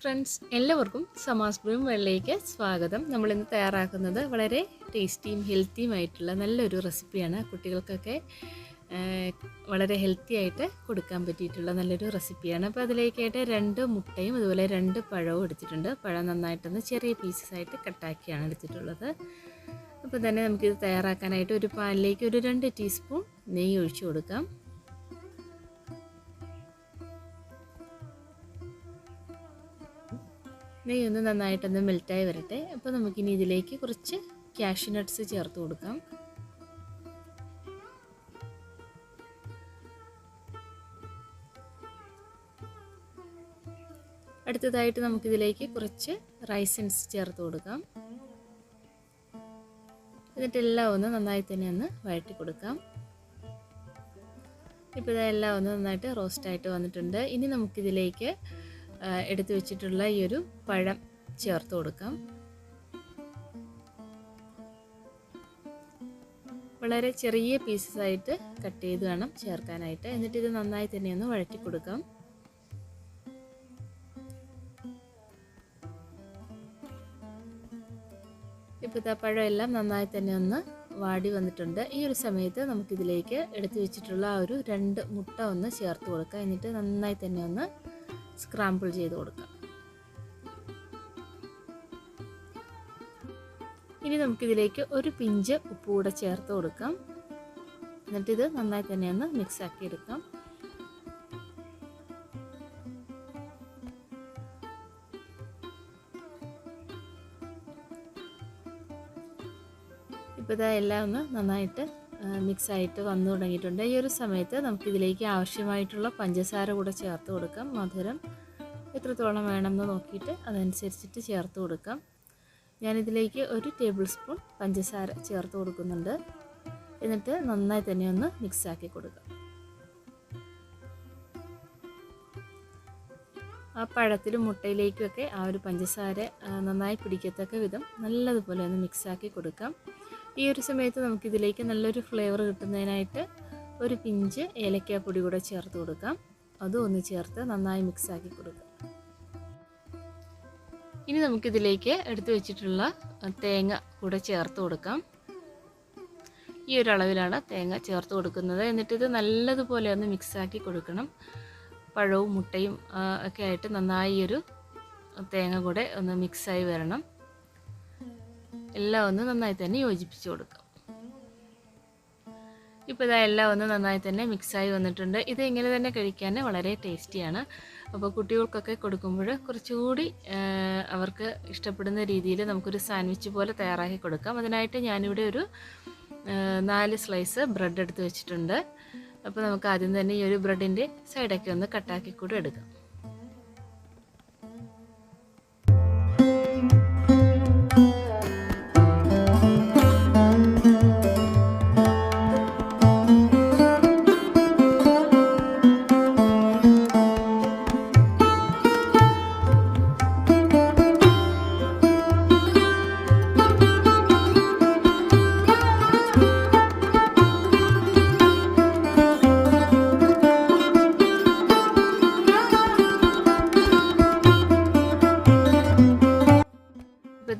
Friends എല്ലാവർക്കും സമാസ് broom വെള്ളയിലേക്ക് സ്വാഗതം നമ്മളിന്ന് തയ്യാറാക്കുന്നത് വളരെ ടേസ്റ്റിയും ഹെൽത്തിയുമായിട്ടുള്ള നല്ലൊരു റെസിപ്പിയാണ് കുട്ടികൾക്കൊക്കെ വളരെ ഹെൽത്തി ആയിട്ട് കൊടുക്കാൻ പറ്റിയിട്ടുള്ള നല്ലൊരു റെസിപ്പിയാണ് അപ്പോൾ അതിലേക്കായിട്ട് രണ്ട് മുട്ടയും അതുപോലെ രണ്ട് പഴവും എടുത്തിട്ടുണ്ട്. പഴം നന്നായിട്ടൊന്ന് ചെറിയ പീസസ് ആയിട്ട് കട്ടാക്കിയാണ് എടുത്തിട്ടുള്ളത്. അപ്പോൾ തന്നെ നമുക്കിത് തയ്യാറാക്കാനായിട്ട് ഒരു പാനിലേക്ക് ഒരു രണ്ട് ടീസ്പൂൺ നെയ്യ് ഒഴിച്ചു കൊടുക്കാം. നെയ്യ് ഒന്ന് നന്നായിട്ടൊന്ന് മെൽറ്റായി വരട്ടെ. അപ്പോൾ നമുക്കിനി ഇതിലേക്ക് കുറച്ച് ക്യാഷ്യൂ നട്ട്സ് ചേർത്ത് കൊടുക്കാം. അടുത്തതായിട്ട് നമുക്കിതിലേക്ക് കുറച്ച് റൈസൻസ് ചേർത്ത് കൊടുക്കാം. എന്നിട്ടെല്ലാം ഒന്ന് നന്നായി തന്നെ ഒന്ന് വഴറ്റി കൊടുക്കാം. ഇപ്പോൾ ഇതെല്ലാം ഒന്ന് നന്നായിട്ട് റോസ്റ്റായിട്ട് വന്നിട്ടുണ്ട്. ഇനി നമുക്കിതിലേക്ക് എടുത്തു വെച്ചിട്ടുള്ള ഈ ഒരു പഴം ചേർത്ത് കൊടുക്കാം. വളരെ ചെറിയ പീസസ് ആയിട്ട് കട്ട് ചെയ്ത് വേണം ചേർക്കാനായിട്ട്. എന്നിട്ട് ഇത് നന്നായി തന്നെ ഒന്ന് വഴറ്റി കൊടുക്കാം. ഇപ്പോഴത്തെ പഴം എല്ലാം നന്നായി തന്നെ ഒന്ന് വാടി വന്നിട്ടുണ്ട്. ഈ ഒരു സമയത്ത് നമുക്കിതിലേക്ക് എടുത്തു വെച്ചിട്ടുള്ള ആ ഒരു രണ്ട് മുട്ട ഒന്ന് ചേർത്ത് കൊടുക്കാം. എന്നിട്ട് നന്നായി തന്നെ ഒന്ന് സ്ക്രാമ്പിൾ ചെയ്ത് കൊടുക്കാം. ഇനി നമുക്കിതിലേക്ക് ഒരു പിഞ്ച് ഉപ്പ് കൂടെ ചേർത്ത് കൊടുക്കാം. എന്നിട്ട് ഇത് നന്നായി തന്നെ ഒന്ന് മിക്സ് ആക്കി എടുക്കാം. ഇപ്പോൾ ഇതാ എല്ലാം ഒന്ന് നന്നായിട്ട് മിക്സ് ആയിട്ട് വന്നു തുടങ്ങിയിട്ടുണ്ട്. ഈ ഒരു സമയത്ത് നമുക്കിതിലേക്ക് ആവശ്യമായിട്ടുള്ള പഞ്ചസാര കൂടെ ചേർത്ത് കൊടുക്കാം. മധുരം എത്രത്തോളം വേണമെന്ന് നോക്കിയിട്ട് അതനുസരിച്ചിട്ട് ചേർത്ത് കൊടുക്കാം. ഞാനിതിലേക്ക് ഒരു ടേബിൾ സ്പൂൺ പഞ്ചസാര ചേർത്ത് കൊടുക്കുന്നുണ്ട്. എന്നിട്ട് നന്നായി തന്നെ ഒന്ന് മിക്സാക്കി കൊടുക്കാം. ആ പഴത്തിലും മുട്ടയിലേക്കുമൊക്കെ ആ ഒരു പഞ്ചസാര നന്നായി പിടിക്കത്തക്ക വിധം നല്ലതുപോലെ ഒന്ന് മിക്സാക്കി കൊടുക്കാം. ഈ ഒരു സമയത്ത് നമുക്കിതിലേക്ക് നല്ലൊരു ഫ്ലേവർ കിട്ടുന്നതിനായിട്ട് ഒരു പിഞ്ച് ഏലക്കാപ്പൊടി കൂടെ ചേർത്ത് കൊടുക്കാം. അതും ഒന്ന് ചേർത്ത് നന്നായി മിക്സാക്കി കൊടുക്കാം. ഇനി നമുക്കിതിലേക്ക് എടുത്തു വെച്ചിട്ടുള്ള തേങ്ങ കൂടെ ചേർത്ത് കൊടുക്കാം. ഈ ഒരു അളവിലാണ് തേങ്ങ ചേർത്ത് കൊടുക്കുന്നത്. എന്നിട്ട് ഇത് നല്ലതുപോലെ ഒന്ന് മിക്സാക്കി കൊടുക്കണം. പഴവും മുട്ടയും ഒക്കെ ആയിട്ട് നന്നായി ഒരു തേങ്ങ കൂടെ ഒന്ന് മിക്സായി വരണം. എല്ലാം ഒന്ന് നന്നായി തന്നെ യോജിപ്പിച്ച് കൊടുക്കാം. ഇപ്പോൾ ഇതാ എല്ലാം ഒന്ന് നന്നായി തന്നെ മിക്സായി വന്നിട്ടുണ്ട്. ഇത് ഇങ്ങനെ തന്നെ കഴിക്കാൻ വളരെ ടേസ്റ്റിയാണ്. അപ്പോൾ കുട്ടികൾക്കൊക്കെ കൊടുക്കുമ്പോൾ കുറച്ചുകൂടി അവർക്ക് ഇഷ്ടപ്പെടുന്ന രീതിയിൽ നമുക്കൊരു സാൻഡ്വിച്ച് പോലെ തയ്യാറാക്കി കൊടുക്കാം. അതിനായിട്ട് ഞാനിവിടെ ഒരു നാല് സ്ലൈസ് ബ്രെഡ് എടുത്ത് വെച്ചിട്ടുണ്ട്. അപ്പോൾ നമുക്ക് ആദ്യം തന്നെ ഈ ഒരു ബ്രെഡിന്റെ സൈഡൊക്കെ ഒന്ന് കട്ടാക്കി കൂടെ എടുക്കാം.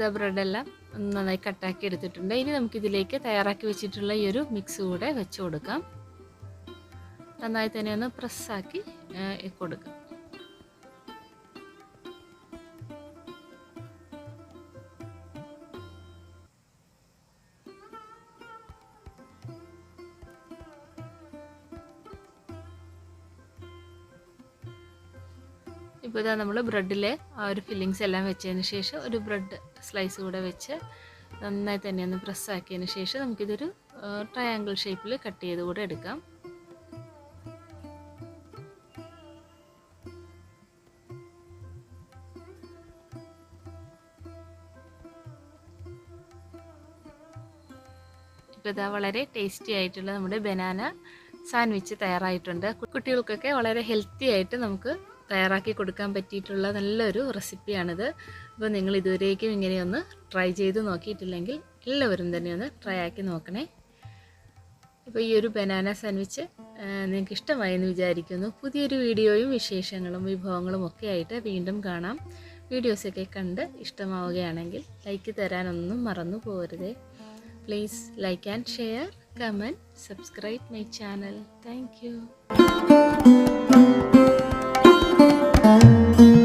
ഇപ്പോഴത്തെ ബ്രെഡെല്ലാം നന്നായി കട്ടാക്കി എടുത്തിട്ടുണ്ട്. ഇനി നമുക്കിതിലേക്ക് തയ്യാറാക്കി വെച്ചിട്ടുള്ള ഈ ഒരു മിക്സ് കൂടെ വെച്ച് കൊടുക്കാം. നന്നായി തന്നെ ഒന്ന് പ്രസ്സാക്കി കൊടുക്കാം. ഇപ്പോൾ ഇതാ നമ്മൾ ബ്രെഡിലെ ആ ഒരു ഫില്ലിങ്സ് എല്ലാം വെച്ചതിന് ശേഷം ഒരു ബ്രെഡ് സ്ലൈസ് കൂടെ വെച്ച് നന്നായി തന്നെ ഒന്ന് പ്രസ്സാക്കിയതിന് ശേഷം നമുക്കിതൊരു ട്രയാങ്കിൾ ഷേപ്പിൽ കട്ട് ചെയ്ത് കൂടെ എടുക്കാം. ഇപ്പോൾ ഇതാ വളരെ ടേസ്റ്റി ആയിട്ടുള്ള നമ്മുടെ ബനാന സാൻഡ്വിച്ച് തയ്യാറായിട്ടുണ്ട്. കുട്ടികൾക്കൊക്കെ വളരെ ഹെൽത്തി ആയിട്ട് നമുക്ക് തയ്യാറാക്കി കൊടുക്കാൻ പറ്റിയിട്ടുള്ള നല്ലൊരു റെസിപ്പിയാണിത്. അപ്പോൾ നിങ്ങൾ ഇതുവരേക്കും ഇങ്ങനെയൊന്ന് ട്രൈ ചെയ്ത് നോക്കിയിട്ടില്ലെങ്കിൽ എല്ലാവരും തന്നെ ഒന്ന് ട്രൈ ആക്കി നോക്കണേ. അപ്പോൾ ഈ ഒരു ബനാന സാൻഡ്വിച്ച് നിങ്ങൾക്ക് ഇഷ്ടമായി എന്ന് വിചാരിക്കുന്നു. പുതിയൊരു വീഡിയോയും വിശേഷങ്ങളും വിഭവങ്ങളും ഒക്കെ ആയിട്ട് വീണ്ടും കാണാം. വീഡിയോസൊക്കെ കണ്ട് ഇഷ്ടമാവുകയാണെങ്കിൽ ലൈക്ക് തരാനൊന്നും മറന്നു പോകരുതേ. Please like and share comment subscribe my channel thank 嗯。